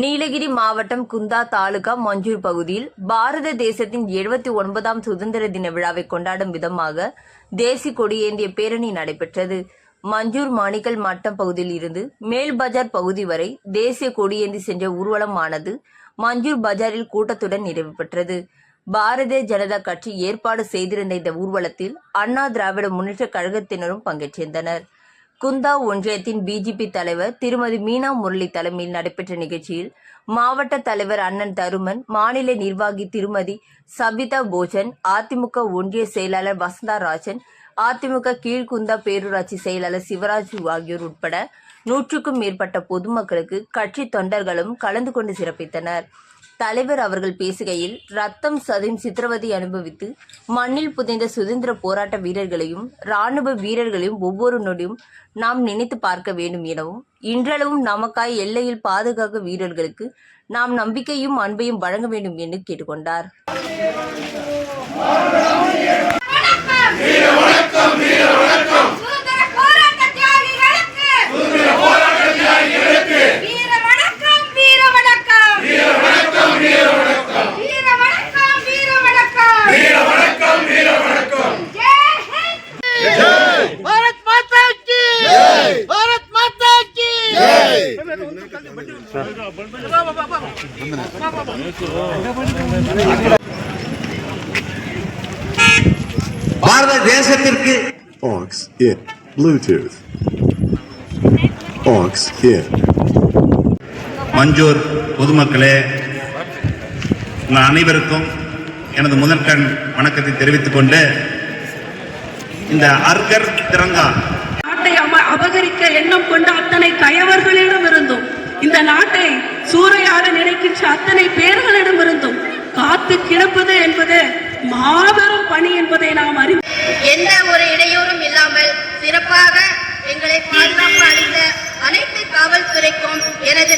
நீலகிரி மாவட்டம் குந்தா தாலுகா மஞ்சூர் பகுதியில் பாரத தேசத்தின் எழுபத்தி ஒன்பதாம் சுதந்திர தின விழாவை கொண்டாடும் விதமாக தேசிய கொடியேந்திய பேரணி நடைபெற்றது. மஞ்சூர் மாணிக்கல் மட்டம் பகுதியில் இருந்து மேல் பஜார் பகுதி வரை தேசிய கொடியேந்தி சென்ற ஊர்வலமானது மஞ்சூர் பஜாரில் கூட்டத்துடன் நிறைவு பெற்றது. பாரதிய ஜனதா கட்சி ஏற்பாடு செய்திருந்த இந்த ஊர்வலத்தில் அண்ணா திராவிட முன்னேற்ற கழகத்தினரும் பங்கேற்றிருந்தனர். குந்தா ஒன்றியத்தின் பிஜேபி தலைவர் திருமதி மீனா முரளி தலைமையில் நடைபெற்ற நிகழ்ச்சியில் மாவட்ட தலைவர் அண்ணன் தருமன் மாநில நிர்வாகி திருமதி சபிதா போஜன் அதிமுக ஒன்றிய செயலாளர் வசந்தா ராஜன் அதிமுக கீழ்குந்தா பேரூராட்சி செயலாளர் சிவராஜ் ஆகியோர் உட்பட நூற்றுக்கும் மேற்பட்ட பொதுமக்களுக்கு கட்சி தொண்டர்களும் கலந்து கொண்டு சிறப்பித்தனர். தலைவர் அவர்கள் பேசுகையில் ரத்தம் சதையும் சித்திரவதை அனுபவித்து மண்ணில் புதைந்த சுதந்திர போராட்ட வீரர்களையும் ராணுவ வீரர்களையும் ஒவ்வொரு நொடியும் நாம் நினைத்து பார்க்க வேண்டும் எனவும் இன்றளவும் நமக்காய் எல்லையில் பாதுகாக்க வீரர்களுக்கு நாம் நம்பிக்கையும் அன்பையும் வழங்க வேண்டும் என்று கேட்டுக்கொண்டார். பாரத தேசத்திற்கு Aux in Bluetooth. Aux in. Manjoor பொதுமக்களே உங்கள் அனைவருக்கும் எனது முதற்கண் வணக்கத்தை தெரிவித்துக் கொண்டு இந்த அர்கர் திரங்கா நாட்டை அபகரிக்க எண்ணம் கொண்ட அத்தனை கயவர்களிடம் இருந்தும் இந்த நாட்டை சூறையாட நினைக்கின்ற அத்தனை பேர்களிடம் இருந்தும் காத்து கிடப்பது என்பது மாபெரும் பணி என்பதை நாம் அறிந்து எந்த ஒரு இடையூறும் இல்லாமல் சிறப்பாக எங்களை பாதுகாப்பு அளித்த அனைத்து காவல்துறைக்கும் எனது